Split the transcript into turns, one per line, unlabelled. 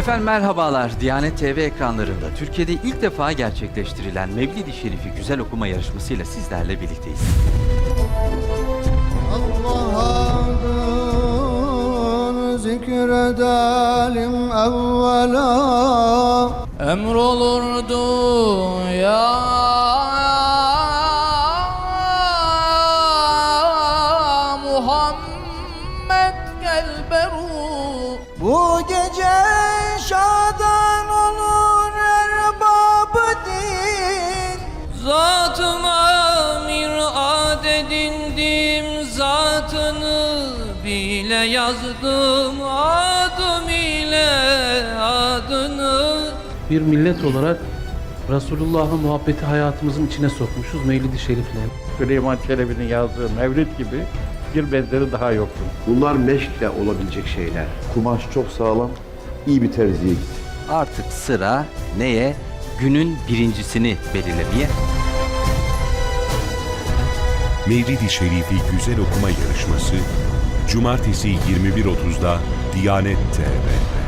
Efendim merhabalar. Diyanet TV ekranlarında Türkiye'de ilk defa gerçekleştirilen Mevlid-i Şerif'i güzel okuma yarışmasıyla sizlerle birlikteyiz.
Allah adın zikredelim evvela
Emrolurdu ya Muhammed gel beru
Bu gece
Zatına mirad edindim Zatını bile yazdım Adım ile adını
bir millet olarak Resulullah'ın muhabbeti hayatımızın içine sokmuşuz Mevlid-i Şerif'le.
Süleyman Çelebi'nin yazdığı Mevlid gibi bir benzeri daha yoktur.
Bunlar meşkle olabilecek şeyler.
Kumaş çok sağlam, iyi bir terziye git.
Artık sıra neye? Günün birincisini belirlemeye.
Mevlid-i Şerifi Güzel Okuma Yarışması Cumartesi 21.30'da Diyanet TV'de.